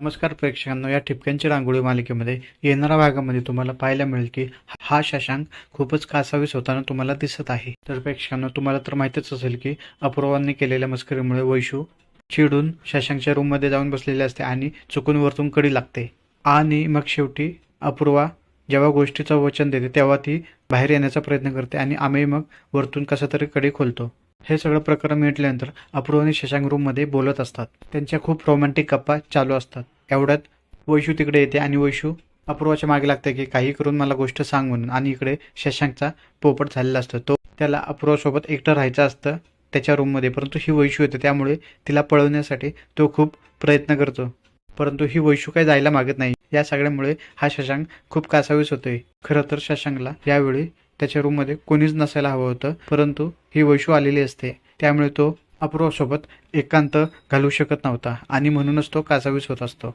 नमस्कार प्रेक्षकांनो या ठिपक्यांची रांगोळी मालिकेमध्ये येणाऱ्या भागामध्ये तुम्हाला पाहायला मिळेल की हा शशांक खूपच कासावीस होताना तुम्हाला दिसत आहे. तर प्रेक्षकांना तुम्हाला तर माहितीच असेल की अपूर्वांनी केलेल्या मस्करीमुळे वैशू चिडून शशांकच्या रूममध्ये जाऊन बसलेले असते आणि चुकून वरतून कडी लागते. आणि मग शेवटी अपूर्वा जेव्हा गोष्टीचं वचन देते तेव्हा ती बाहेर येण्याचा प्रयत्न करते आणि आम्ही मग वरतून कसा तरी कडी खोलतो. हे सगळं प्रकरण मिटल्यानंतर अप्रू आणि शशांक रूममध्ये बोलत असतात. त्यांच्या खूप रोमॅन्टिक गप्पा चालू असतात. एवढ्यात वैशू तिकडे येते आणि वैशू अपूर्वाच्या मागे लागते की काही करून मला गोष्ट सांग म्हणून. आणि इकडे शशांकचा पोपट झालेला असतो. तो त्याला अपूर्वासोबत एकटं राहायचं असतं त्याच्या रूममध्ये परंतु ही वैशू येते. त्यामुळे तिला पळवण्यासाठी तो खूप प्रयत्न करतो. परंतु ही वैशू काही जायला मागत नाही. या सगळ्यामुळे हा शशांक खूप कासावीस होतोय. खरं तर शशांकला यावेळी त्याच्या रूममध्ये कोणीच नसायला हवं होतं. परंतु ही वैशू आलेली असते. त्यामुळे तो अपूर्वासोबत एकांत घालू शकत नव्हता आणि म्हणूनच तो कासावीस होत असतो.